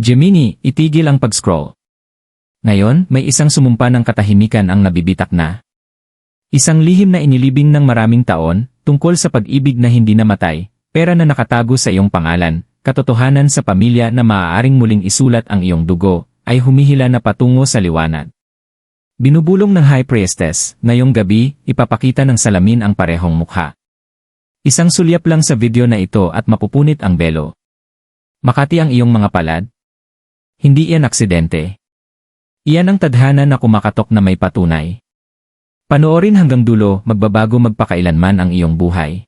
Gemini, itigil ang pag-scroll. Ngayon, may isang sumumpa ng katahimikan ang nabibitak na. Isang lihim na inilibing ng maraming taon, tungkol sa pag-ibig na hindi namatay, pera na nakatago sa iyong pangalan, katotohanan sa pamilya na maaaring muling isulat ang iyong dugo, ay humihila na patungo sa liwanag. Binubulong ng High Priestess, ngayong gabi, ipapakita ng salamin ang parehong mukha. Isang sulyap lang sa video na ito at mapupunit ang belo. Makati ang iyong mga palad? Hindi iyan aksidente. Iyan ang tadhana na kumakatok na may patunay. Panoorin hanggang dulo, magbabago magpakailanman ang iyong buhay.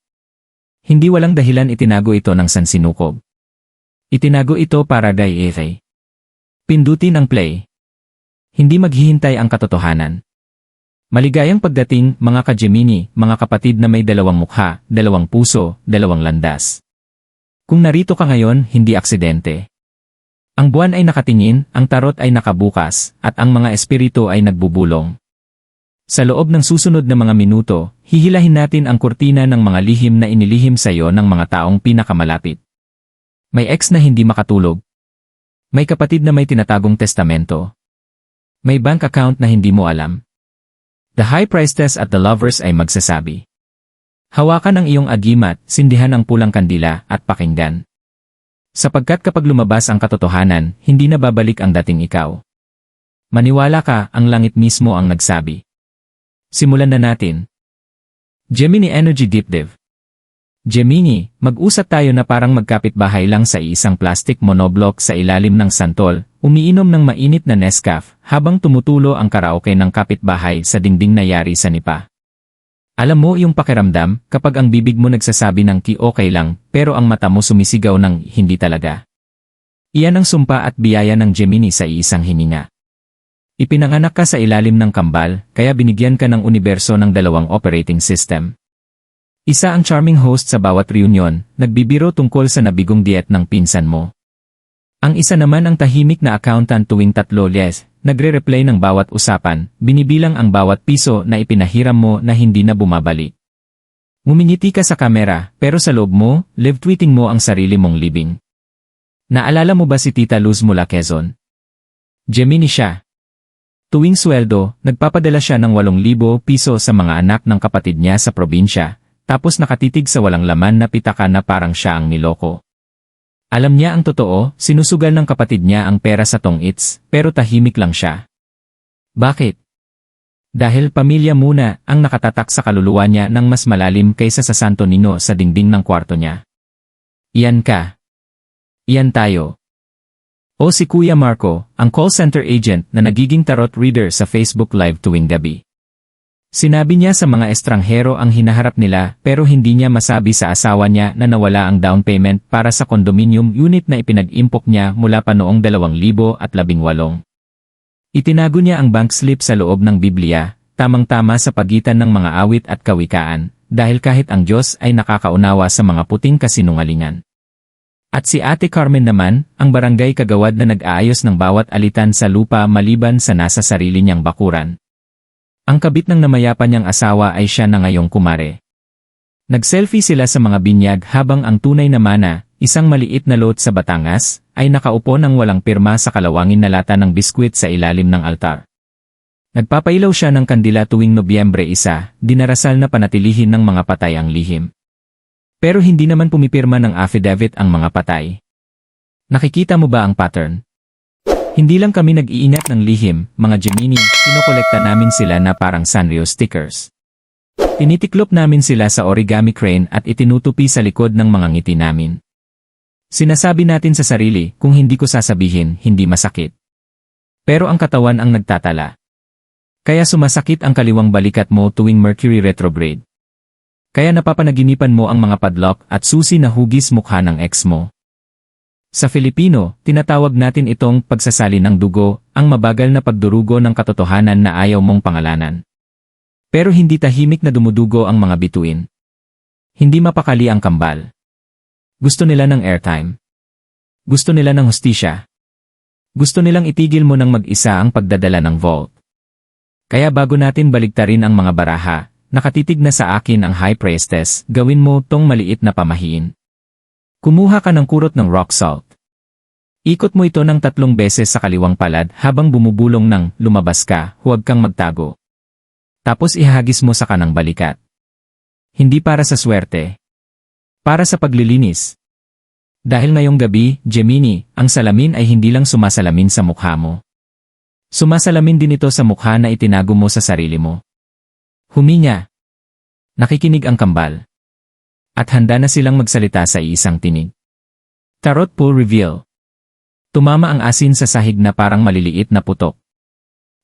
Hindi walang dahilan itinago ito ng sansinukob. Itinago ito para day ere. Pindutin ang play. Hindi maghihintay ang katotohanan. Maligayang pagdating, mga ka-Gemini, mga kapatid na may dalawang mukha, dalawang puso, dalawang landas. Kung narito ka ngayon, hindi aksidente. Ang buwan ay nakatingin, ang tarot ay nakabukas, at ang mga espiritu ay nagbubulong. Sa loob ng susunod na mga minuto, hihilahin natin ang kurtina ng mga lihim na inilihim sa iyo ng mga taong pinakamalapit. May ex na hindi makatulog. May kapatid na may tinatagong testamento. May bank account na hindi mo alam. The High Priestess at the Lovers ay magsasabi. Hawakan ang iyong agimat, sindihan ang pulang kandila, at pakinggan. Sapagkat kapag lumabas ang katotohanan, hindi na babalik ang dating ikaw. Maniwala ka, ang langit mismo ang nagsabi. Simulan na natin. Gemini Energy Deep Dive Gemini, mag-usap tayo na parang magkapit-bahay lang sa isang plastic monoblock sa ilalim ng santol, umiinom ng mainit na Nescafe, habang tumutulo ang karaoke ng kapitbahay sa dingding na yari sa nipa. Alam mo yung pakiramdam, kapag ang bibig mo nagsasabi ng ki okay lang, pero ang mata mo sumisigaw ng hindi talaga. Iyan ang sumpa at biyaya ng Gemini sa isang hininga. Ipinanganak ka sa ilalim ng kambal, kaya binigyan ka ng universo ng dalawang operating system. Isa ang charming host sa bawat reunion, nagbibiro tungkol sa nabigong diet ng pinsan mo. Ang isa naman ang tahimik na accountant tuwing tatlo les, nagre-replay ng bawat usapan, binibilang ang bawat piso na ipinahiram mo na hindi na bumabalik. Ngumingiti ka sa kamera, pero sa loob mo, live-tweeting mo ang sarili mong living. Naalala mo ba si Tita Luz mula Quezon? Gemini siya. Tuwing sweldo, nagpapadala siya ng 8,000 piso sa mga anak ng kapatid niya sa probinsya, tapos nakatitig sa walang laman na pitaka na parang siya ang niloko. Alam niya ang totoo, sinusugal ng kapatid niya ang pera sa tong-its, pero tahimik lang siya. Bakit? Dahil pamilya muna ang nakatatak sa kaluluwa niya ng mas malalim kaysa sa Santo Nino sa dingding ng kwarto niya. Iyan ka. Iyan tayo. O si Kuya Marco, ang call center agent na nagiging tarot reader sa Facebook Live tuwing gabi. Sinabi niya sa mga estranghero ang hinaharap nila pero hindi niya masabi sa asawa niya na nawala ang down payment para sa condominium unit na ipinag-impok niya mula pa noong 2018. Itinago niya ang bank slip sa loob ng Biblia, tamang-tama sa pagitan ng mga awit at kawikaan, dahil kahit ang Diyos ay nakakaunawa sa mga puting kasinungalingan. At si Ate Carmen naman, ang barangay kagawad na nag-aayos ng bawat alitan sa lupa maliban sa nasa sarili niyang bakuran. Ang kabit ng namayapa niyang asawa ay siya na ngayong kumare. Nag-selfie sila sa mga binyag habang ang tunay na mana, isang maliit na lot sa Batangas, ay nakaupo ng walang pirma sa kalawangin na lata ng biskwit sa ilalim ng altar. Nagpapailaw siya ng kandila tuwing Nobyembre isa, dinarasal na panatilihin ng mga patay ang lihim. Pero hindi naman pumipirma ng affidavit ang mga patay. Nakikita mo ba ang pattern? Hindi lang kami nag-iingat ng lihim, mga Gemini, kinokolekta namin sila na parang Sanrio stickers. Tinitiklop namin sila sa origami crane at itinutupi sa likod ng mga ngiti namin. Sinasabi natin sa sarili, kung hindi ko sasabihin, hindi masakit. Pero ang katawan ang nagtatala. Kaya sumasakit ang kaliwang balikat mo tuwing Mercury retrograde. Kaya napapanaginipan mo ang mga padlock at susi na hugis mukha ng ex mo. Sa Filipino, tinatawag natin itong pagsasali ng dugo, ang mabagal na pagdurugo ng katotohanan na ayaw mong pangalanan. Pero hindi tahimik na dumudugo ang mga bituin. Hindi mapakali ang kambal. Gusto nila ng airtime. Gusto nila ng hostisya. Gusto nilang itigil mo ng mag-isa ang pagdadala ng vault. Kaya bago natin baligtarin ang mga baraha, nakatitig na sa akin ang high priestess, gawin mo tong maliit na pamahiin. Kumuha ka ng kurot ng rock salt. Ikot mo ito ng tatlong beses sa kaliwang palad habang bumubulong ng lumabas ka, huwag kang magtago. Tapos ihagis mo sa kanang balikat. Hindi para sa swerte. Para sa paglilinis. Dahil ngayong gabi, Gemini, ang salamin ay hindi lang sumasalamin sa mukha mo. Sumasalamin din ito sa mukha na itinago mo sa sarili mo. Huminya. Nakikinig ang kambal. At handa na silang magsalita sa iisang tinig. Tarot Pool Reveal. Tumama ang asin sa sahig na parang maliliit na putok.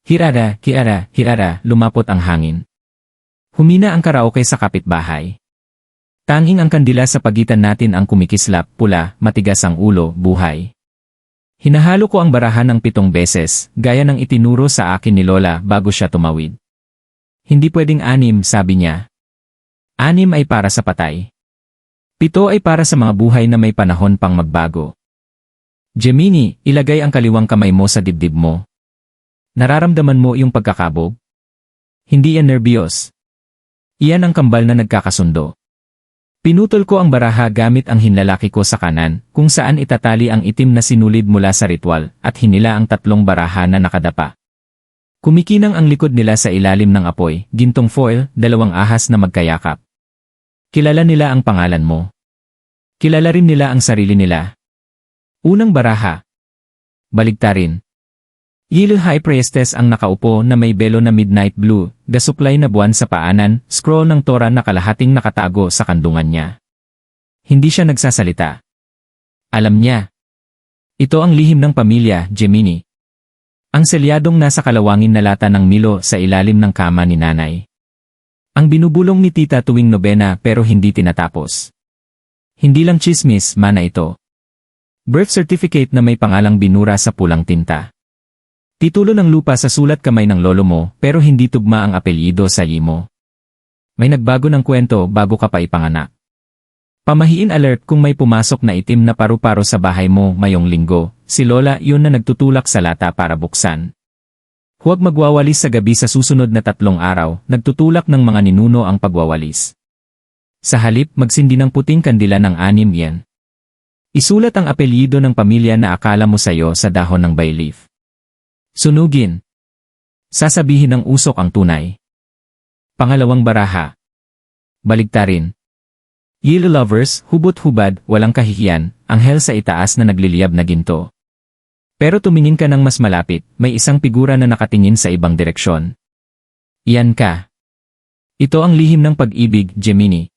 Hirara, hiara, hirara, lumapot ang hangin. Humina ang karaoke sa kapitbahay. Tanging ang kandila sa pagitan natin ang kumikislap, pula, matigas ang ulo, buhay. Hinahalo ko ang barahan ng pitong beses, gaya ng itinuro sa akin ni Lola bago siya tumawid. Hindi pwedeng anim, sabi niya. Anim ay para sa patay. Pito ay para sa mga buhay na may panahon pang magbago. Gemini, ilagay ang kaliwang kamay mo sa dibdib mo. Nararamdaman mo yung pagkakabog? Hindi yan nervyos. Iyan ang kambal na nagkakasundo. Pinutol ko ang baraha gamit ang hinlalaki ko sa kanan, kung saan itatali ang itim na sinulid mula sa ritual, at hinila ang tatlong baraha na nakadapa. Kumikinang ang likod nila sa ilalim ng apoy, gintong foil, dalawang ahas na magkayakap. Kilala nila ang pangalan mo. Kilala rin nila ang sarili nila. Unang baraha. Baligtarin. Yellow High Priestess ang nakaupo na may belo na midnight blue, gasuklay na buwan sa paanan, scroll ng Tora na kalahating nakatago sa kandungan niya. Hindi siya nagsasalita. Alam niya. Ito ang lihim ng pamilya, Gemini. Ang selyadong nasa kalawangin na lata ng Milo sa ilalim ng kama ni nanay. Ang binubulong ni tita tuwing nobena pero hindi tinatapos. Hindi lang chismis, mana ito. Birth certificate na may pangalang binura sa pulang tinta. Titulo ng lupa sa sulat kamay ng lolo mo pero hindi tugma ang apelyido sa mo. May nagbago ng kwento bago ka pa ipanganak. Pamahiin alert kung may pumasok na itim na paru-paro sa bahay mo mayong linggo, si Lola yun na nagtutulak sa lata para buksan. Huwag magwawalis sa gabi sa susunod na tatlong araw, nagtutulak ng mga ninuno ang pagwawalis. Sa halip, magsindi ng puting kandila ng anim yan. Isulat ang apelyido ng pamilya na akala mo sayo sa dahon ng bay leaf. Sunugin. Sasabihin ng usok ang tunay. Pangalawang baraha. Baligtarin. Yellow lovers, hubot-hubad, walang kahihiyan, anghel sa itaas na nagliliyab na ginto. Pero tumingin ka ng mas malapit, may isang figura na nakatingin sa ibang direksyon. Iyan ka. Ito ang lihim ng pag-ibig, Gemini.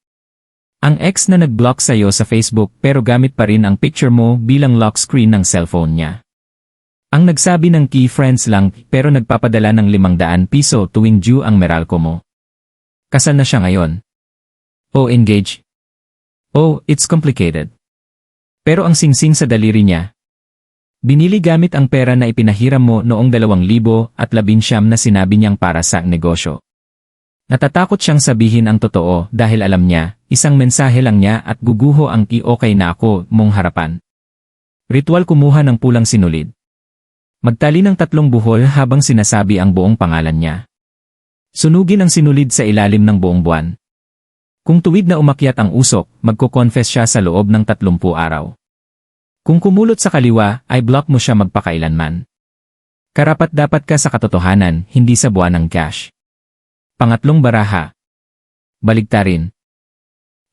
Ang ex na nag-block sa'yo sa Facebook pero gamit pa rin ang picture mo bilang lock screen ng cellphone niya. Ang nagsabi ng key friends lang pero nagpapadala ng 500 piso tuwing due ang Meralco mo. Kasal na siya ngayon. O engage. Oh, it's complicated. Pero ang singsing sa daliri niya, Binili gamit ang pera na ipinahiram mo noong 2019 na sinabi niyang para sa negosyo. Natatakot siyang sabihin ang totoo dahil alam niya, isang mensahe lang niya at guguho ang i-okay na ako mong harapan. Ritual kumuha ng pulang sinulid. Magtali ng tatlong buhol habang sinasabi ang buong pangalan niya. Sunugin ang sinulid sa ilalim ng buong buwan. Kung tuwid na umakyat ang usok, magko-confess siya sa loob ng 30 araw. Kung kumulot sa kaliwa, ay block mo siya magpakailanman. Karapat dapat ka sa katotohanan, hindi sa buwan ng cash. Pangatlong baraha. Baligtarin.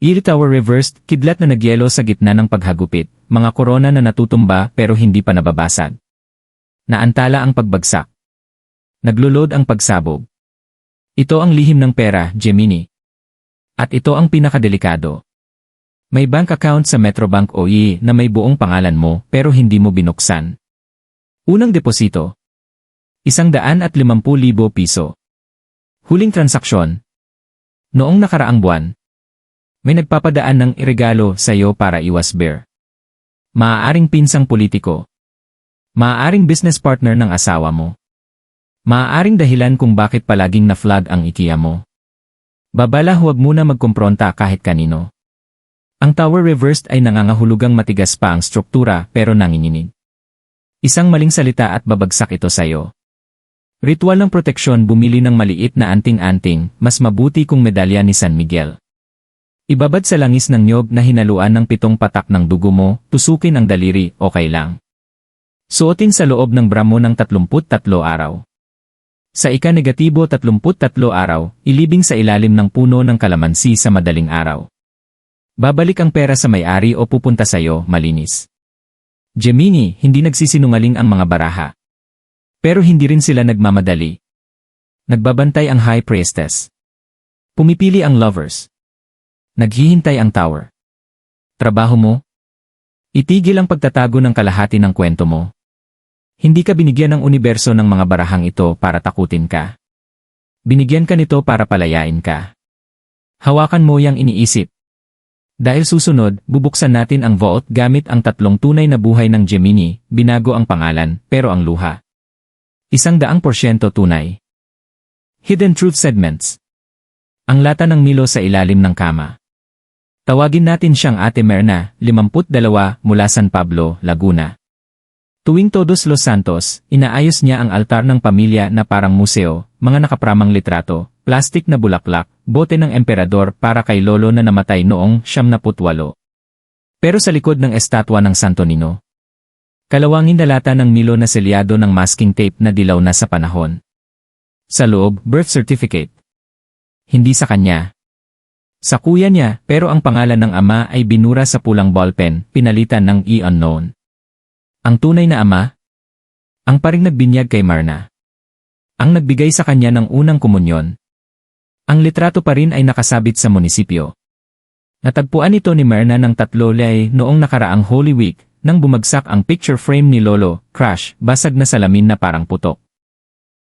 Tower reversed, kidlat na nagyelo sa gitna ng paghagupit, mga korona na natutumba pero hindi pa nababasag. Naantala ang pagbagsak. Naglulod ang pagsabog. Ito ang lihim ng pera, Gemini. At ito ang pinakadelikado. May bank account sa Metrobank OE na may buong pangalan mo pero hindi mo binuksan. Unang deposito. Isang daan at limampu libo piso. Huling transaksyon. Noong nakaraang buwan. May nagpapadaan ng iregalo sa iyo para iwas bear. Maaaring pinsang politiko. Maaaring business partner ng asawa mo. Maaaring dahilan kung bakit palaging na-flag ang IKEA mo. Babala huwag muna magkumpronta kahit kanino. Ang tower reversed ay nangangahulugang matigas pa ang struktura pero nanginginig. Isang maling salita at babagsak ito sa'yo. Ritual ng proteksyon bumili ng maliit na anting-anting, mas mabuti kung medalya ni San Miguel. Ibabad sa langis ng nyog na hinaluan ng pitong patak ng dugo mo, tusukin ang daliri, okay lang. Suotin sa loob ng bra mo ng 33 araw. Sa ika-negatibo 33 araw, ilibing sa ilalim ng puno ng kalamansi sa madaling araw. Babalik ang pera sa may-ari o pupunta sa'yo, malinis. Gemini, hindi nagsisinungaling ang mga baraha. Pero hindi rin sila nagmamadali. Nagbabantay ang High Priestess. Pumipili ang lovers. Naghihintay ang tower. Trabaho mo? Itigil ang pagtatago ng kalahati ng kwento mo. Hindi ka binigyan ng universo ng mga barahang ito para takutin ka. Binigyan ka nito para palayain ka. Hawakan mo yang iniisip. Dahil susunod, bubuksan natin ang vault gamit ang tatlong tunay na buhay ng Gemini, binago ang pangalan, pero ang luha. Isang daang porsyento tunay. Hidden Truth Segments Ang lata ng Milo sa ilalim ng kama. Tawagin natin siyang Ate Merna, 52, mula San Pablo, Laguna. Tuwing Todos Los Santos, inaayos niya ang altar ng pamilya na parang museo, mga nakapramang litrato, plastik na bulaklak, bote ng emperador para kay lolo na namatay noong 78. Pero sa likod ng estatwa ng Santo Nino, kalawangin dalata ng Milo na selyado ng masking tape na dilaw na sa panahon. Sa loob, birth certificate. Hindi sa kanya. Sa kuya niya, pero ang pangalan ng ama ay binura sa pulang ballpen, pinalitan ng E-unknown. Ang tunay na ama? Ang paring nagbinyag kay Marna. Ang nagbigay sa kanya ng unang komunyon. Ang litrato pa rin ay nakasabit sa munisipyo. Natagpuan ito ni Marna ng tatlo lay noong nakaraang Holy Week, nang bumagsak ang picture frame ni Lolo, crash, basag na salamin na parang putok.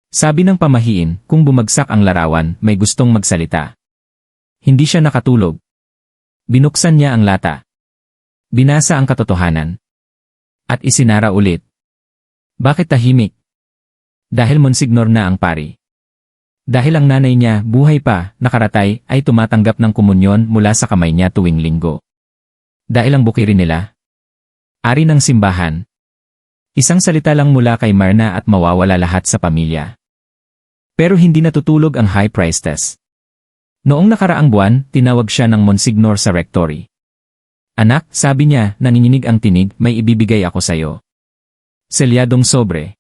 Sabi ng pamahiin, kung bumagsak ang larawan, may gustong magsalita. Hindi siya nakatulog. Binuksan niya ang lata. Binasa ang katotohanan. At isinara ulit. Bakit tahimik? Dahil monsignor na ang pari. Dahil ang nanay niya, buhay pa, nakaratay, ay tumatanggap ng komunyon mula sa kamay niya tuwing linggo. Dahil ang bukirin nila. Ari ng simbahan. Isang salita lang mula kay Marna at mawawala lahat sa pamilya. Pero hindi natutulog ang high priestess. Noong nakaraang buwan, tinawag siya ng monsignor sa rectory. Anak, sabi niya, nanginginig ang tinig, may ibibigay ako sa'yo. Selyadong sobre.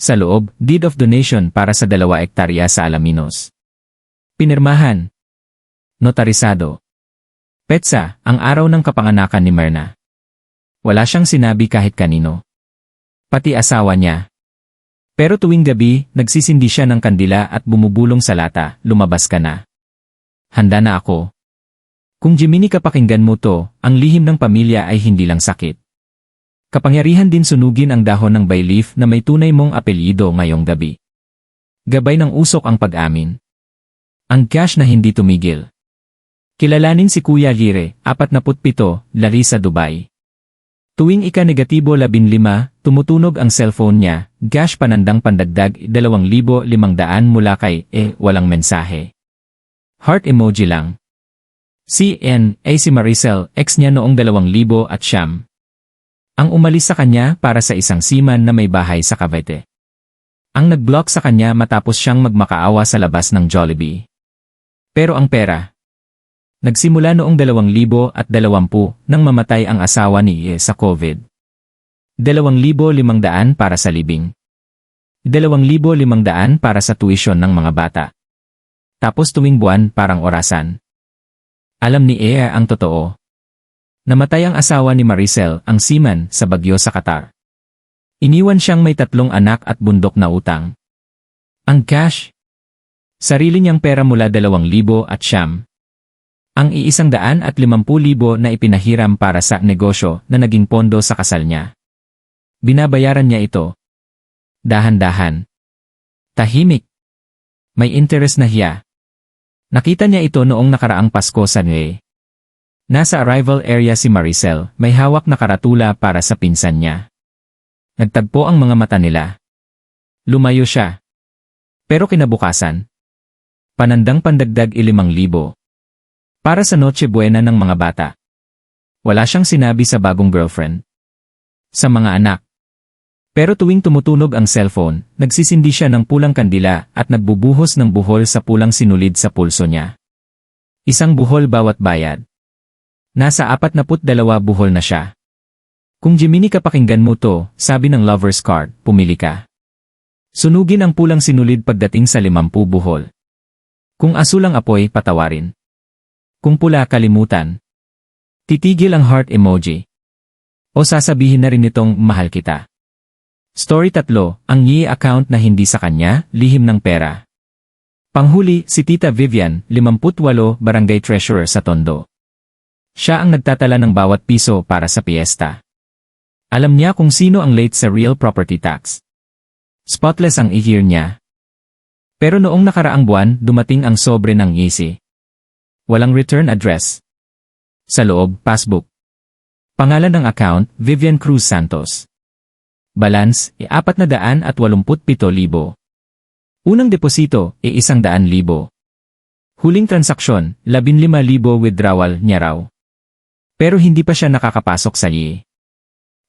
Sa loob, deed of donation para sa dalawa ektarya sa Alaminos. Pinirmahan. Notarisado. Petsa, ang araw ng kapanganakan ni Merna. Wala siyang sinabi kahit kanino. Pati asawa niya. Pero tuwing gabi, nagsisindi siya ng kandila at bumubulong sa lata, lumabas ka na. Handa na ako. Kung Jiminy kapakinggan mo to, ang lihim ng pamilya ay hindi lang sakit. Kapangyarihan din sunugin ang dahon ng bayleaf na may tunay mong apelyido ngayong gabi. Gabay ng usok ang pag-amin. Ang cash na hindi tumigil. Kilalanin si Kuya Lire, 47, Larissa Dubai. Tuwing ika-negatibo 15, tumutunog ang cellphone niya, cash panandang pandagdag 2,500 mula kay, eh, walang mensahe. Heart emoji lang. Si N ay si Maricel, ex niya noong 2000 at siyam. Ang umalis sa kanya para sa isang seaman na may bahay sa Cavite. Ang nag-block sa kanya matapos siyang magmakaawa sa labas ng Jollibee. Pero ang pera. Nagsimula noong 2020 nang mamatay ang asawa ni Ie sa COVID. 2,500 para sa libing. 2,500 para sa tuition ng mga bata. Tapos tuwing buwan parang orasan. Alam ni Ea ang totoo. Namatay ang asawa ni Maricel, ang seaman, sa bagyo sa Qatar. Iniwan siyang may tatlong anak at bundok na utang. Ang cash. Sarili niyang pera mula dalawang libo at siyam. Ang iisang daan at limampu libo na ipinahiram para sa negosyo na naging pondo sa kasal niya. Binabayaran niya ito. Dahan-dahan. Tahimik. May interest na hiya. Nakita niya ito noong nakaraang Pasko sa Nue. Nasa arrival area si Maricel, may hawak na karatula para sa pinsan niya. Nagtagpo ang mga mata nila. Lumayo siya. Pero kinabukasan. Panandang pandagdag ilimang libo. Para sa Noche Buena ng mga bata. Wala siyang sinabi sa bagong girlfriend. Sa mga anak. Pero tuwing tumutunog ang cellphone, nagsisindi siya ng pulang kandila at nagbubuhos ng buhol sa pulang sinulid sa pulso niya. Isang buhol bawat bayad. Nasa 42 buhol na siya. Kung Gemini kapakinggan mo to, sabi ng lover's card, pumili ka. Sunugin ang pulang sinulid pagdating sa limampu buhol. Kung asul ang apoy, patawarin. Kung pula, kalimutan. Titigil ang heart emoji. O sasabihin na rin nitong mahal kita. Story 3, ang Yi account na hindi sa kanya, lihim ng pera. Panghuli, si Tita Vivian, 58, barangay treasurer sa Tondo. Siya ang nagtatala ng bawat piso para sa piyesta. Alam niya kung sino ang late sa real property tax. Spotless ang i-hear niya. Pero noong nakaraang buwan, dumating ang sobre ng easy. Walang return address. Sa loob, passbook. Pangalan ng account, Vivian Cruz Santos. Balance, e apat na daan at walumput pito libo. Unang deposito, e isang daan libo. Huling transaksyon, labinlima libo withdrawal niya raw. Pero hindi pa siya nakakapasok sa yi.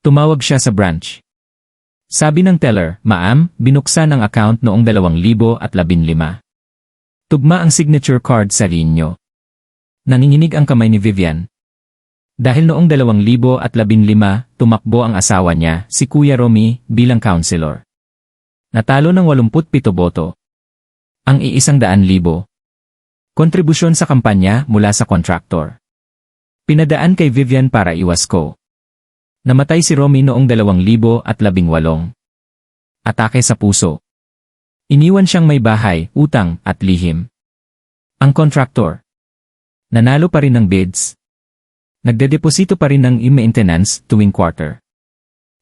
Tumawag siya sa branch. Sabi ng teller, Maam, binuksan ang account noong 2015. Tugma ang signature card sa linyo. Nanginginig ang kamay ni Vivian. Dahil noong 2015, tumakbo ang asawa niya, si Kuya Romy, bilang counselor. Natalo ng 87 boto. Ang iisang daan libo. Kontribusyon sa kampanya mula sa contractor. Pinadaan kay Vivian para iwas ko. Namatay si Romy noong 2018. Atake sa puso. Iniwan siyang may bahay, utang, at lihim. Ang contractor. Nanalo pa rin ng bids. Nagdedeposito pa rin ng i-maintenance tuwing quarter.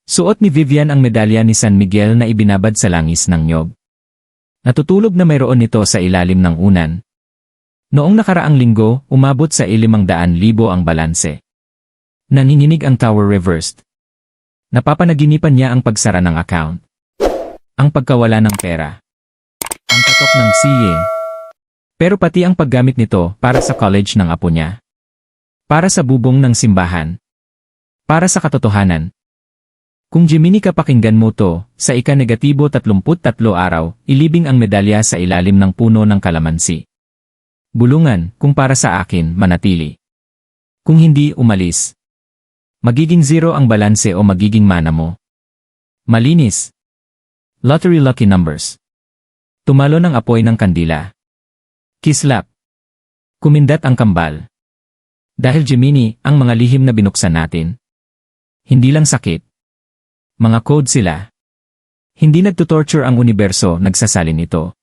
Suot ni Vivian ang medalya ni San Miguel na ibinabad sa langis ng nyob. Natutulog na mayroon nito sa ilalim ng unan. Noong nakaraang linggo, umabot sa 500,000 ang balanse. Nanginginig ang tower reversed. Napapanaginipan niya ang pagsara ng account. Ang pagkawala ng pera. Ang katok ng siye. Pero pati ang paggamit nito para sa college ng apo niya. Para sa bubong ng simbahan. Para sa katotohanan. Kung Gemini ka pakinggan mo to, sa ika-negatibo 33 araw, ilibing ang medalya sa ilalim ng puno ng kalamansi. Bulungan, kung para sa akin, manatili. Kung hindi, umalis. Magiging zero ang balanse o magiging mana mo. Malinis. Lottery Lucky Numbers. Tumalo ng apoy ng kandila. Kislap. Kumindat ang kambal. Dahil Gemini, ang mga lihim na binuksan natin. Hindi lang sakit. Mga code sila. Hindi nagtutorture ang universo, nagsasalin ito.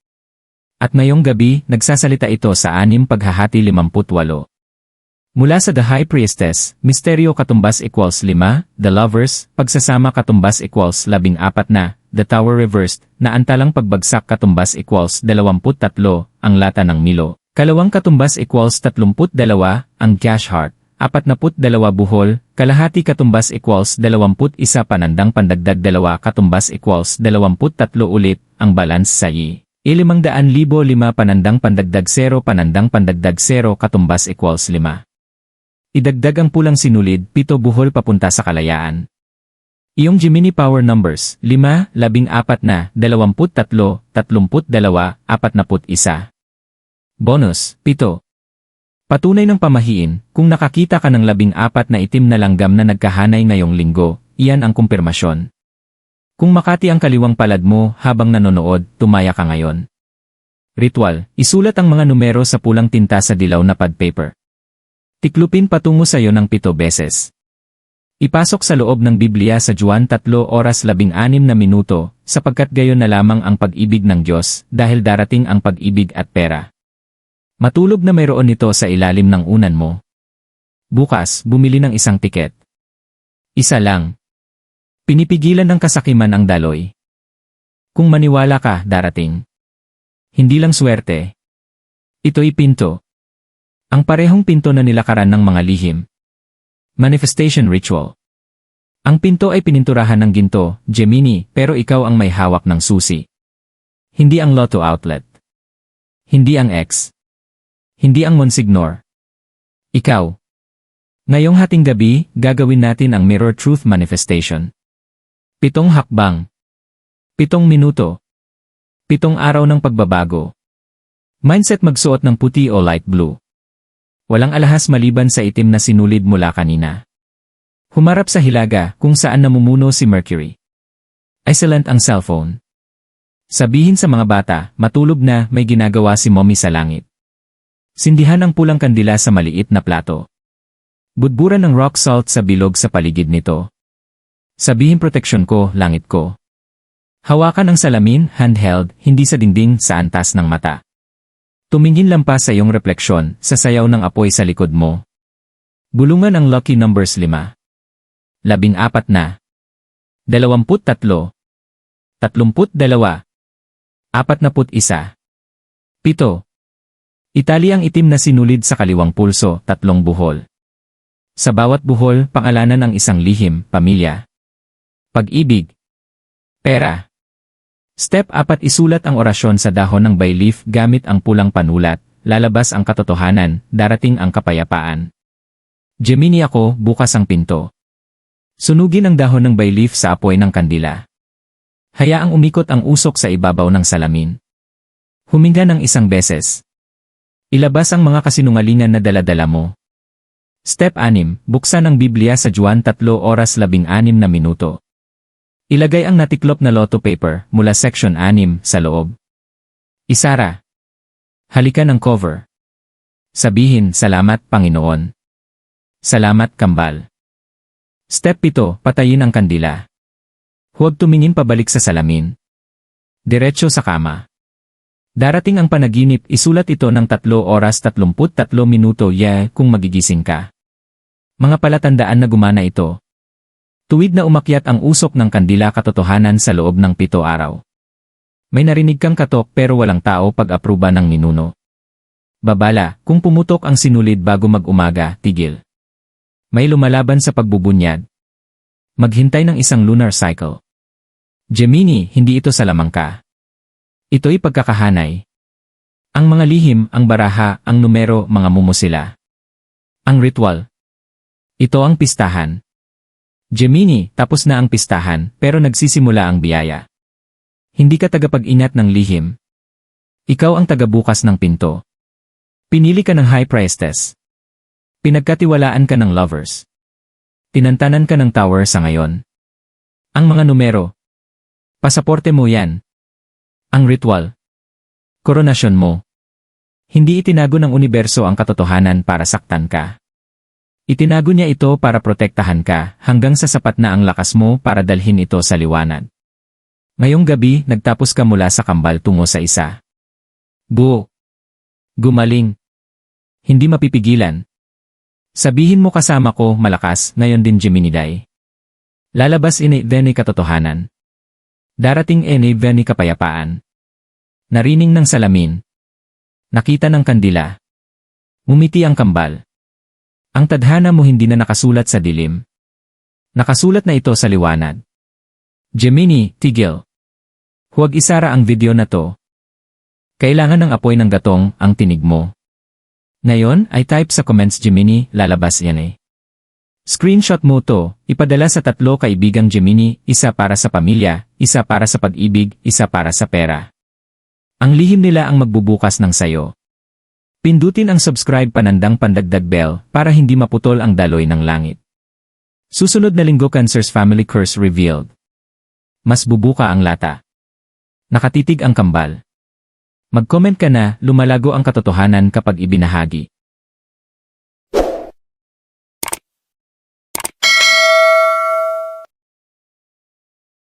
At ngayong gabi, nagsasalita ito sa anim paghahati 58. Mula sa The High Priestess, Misteryo katumbas equals 5, The Lovers, pagsasama katumbas equals 14 na, The Tower Reversed, na antalang pagbagsak katumbas equals 23, ang lata ng Milo. Kalawang katumbas equals 32, ang Cash Heart, 42 buhol, kalahati katumbas equals 21 panandang pandagdag 2 katumbas equals 23 ulit, ang balance sa yi. Ilimang daan libo lima panandang pandagdag 0 panandang pandagdag 0 katumbas equals 5. Idagdag ang pulang sinulid, pito buhol papunta sa kalayaan. Iyong Gemini Power Numbers, 5, 14 na, 23, 32, 41. Bonus, 7. Patunay ng pamahiin, kung nakakita ka ng 14 na itim na langgam na nagkahanay ngayong linggo, iyan ang kumpirmasyon. Kung makati ang kaliwang palad mo habang nanonood, tumaya ka ngayon. Ritual, isulat ang mga numero sa pulang tinta sa dilaw na pad paper. Tiklupin patungo sa iyo ng pito beses. Ipasok sa loob ng Biblia sa Juan 3 oras 16 na minuto, sapagkat gayon na lamang ang pag-ibig ng Diyos, dahil darating ang pag-ibig at pera. Matulog na mayroon nito sa ilalim ng unan mo. Bukas, bumili ng isang tiket. Isa lang. Pinipigilan ng kasakiman ang daloy. Kung maniwala ka, darating. Hindi lang swerte. Ito'y pinto. Ang parehong pinto na nilakaran ng mga lihim. Manifestation Ritual Ang pinto ay pininturahan ng ginto, Gemini, pero ikaw ang may hawak ng susi. Hindi ang Lotto Outlet. Hindi ang X. Hindi ang Monsignor. Ikaw. Ngayong hating gabi, gagawin natin ang Mirror Truth Manifestation. Pitong hakbang. Pitong minuto. Pitong araw ng pagbabago. Mindset magsuot ng puti o light blue. Walang alahas maliban sa itim na sinulid mula kanina. Humarap sa hilaga kung saan namumuno si Mercury. Excellent ang cellphone. Sabihin sa mga bata, matulog na may ginagawa si mommy sa langit. Sindihan ang pulang kandila sa maliit na plato. Budburan ng rock salt sa bilog sa paligid nito. Sabihin proteksyon ko, langit ko. Hawakan ang salamin, handheld, hindi sa dingding, sa antas ng mata. Tumingin lampas sa iyong refleksyon, sa sayaw ng apoy sa likod mo. Bulungan ang lucky numbers 5. Labing apat na. Dalawamput tatlo. Tatlumput dalawa. Apat na put isa. Pito. Itali ang itim na sinulid sa kaliwang pulso, tatlong buhol. Sa bawat buhol, pangalanan ang isang lihim, pamilya. Pag-ibig. Pera. Step 4 isulat ang orasyon sa dahon ng bay leaf gamit ang pulang panulat, lalabas ang katotohanan, darating ang kapayapaan. Gemini ako, bukas ang pinto. Sunugin ang dahon ng bay leaf sa apoy ng kandila. Hayaang umikot ang usok sa ibabaw ng salamin. Huminga ng isang beses. Ilabas ang mga kasinungalingan na daladala mo. Step 6, buksan ang Biblia sa Juan 3 oras 16 na minuto. Ilagay ang natiklop na lotto paper mula section 6 sa loob. Isara. Halikan ang cover. Sabihin, salamat Panginoon. Salamat kambal. Step 7, patayin ang kandila. Huwag tumingin pabalik sa salamin. Diretso sa kama. Darating ang panaginip, isulat ito ng 3 oras 33 minuto yeah, kung magigising ka. Mga palatandaan na gumana ito. Tuwid na umakyat ang usok ng kandila katotohanan sa loob ng pito araw. May narinig kang katok pero walang tao pag-aproba ng ninuno. Babala, kung pumutok ang sinulid bago mag-umaga, tigil. May lumalaban sa pagbubunyad. Maghintay ng isang lunar cycle. Gemini, hindi ito sa lamangka. Ito'y pagkakahanay. Ang mga lihim, ang baraha, ang numero, mga mumusila. Ang ritual. Ito ang pistahan. Gemini, tapos na ang pistahan, pero nagsisimula ang biyaya. Hindi ka tagapag-ingat ng lihim. Ikaw ang tagabukas ng pinto. Pinili ka ng high priestess. Pinagkatiwalaan ka ng lovers. Tinantanan ka ng tower sa ngayon. Ang mga numero. Pasaporte mo yan. Ang ritual. Koronasyon mo. Hindi itinago ng universo ang katotohanan para saktan ka. Itinago niya ito para protektahan ka hanggang sa sapat na ang lakas mo para dalhin ito sa liwanag. Ngayong gabi, nagtapos ka mula sa kambal tungo sa isa. Buo. Gumaling. Hindi mapipigilan. Sabihin mo kasama ko, malakas, ngayon din Geminiday. Lalabas ini veni katotohanan. Darating ini veni kapayapaan. Narining ng salamin. Nakita ng kandila. Mumiti ang kambal. Ang tadhana mo hindi na nakasulat sa dilim. Nakasulat na ito sa liwanag. Gemini, tigil. Huwag isara ang video na to. Kailangan ng apoy ng gatong ang tinig mo. Ngayon ay type sa comments Gemini, lalabas yan eh. Screenshot mo to, ipadala sa tatlo kaibigang Gemini, isa para sa pamilya, isa para sa pag-ibig, isa para sa pera. Ang lihim nila ang magbubukas ng sayo. Pindutin ang subscribe panandang pandagdag bell para hindi maputol ang daloy ng langit. Susunod na linggo Cancer's Family Curse Revealed. Mas bubuka ang lata. Nakatitig ang kambal. Mag-comment ka na, lumalago ang katotohanan kapag ibinahagi.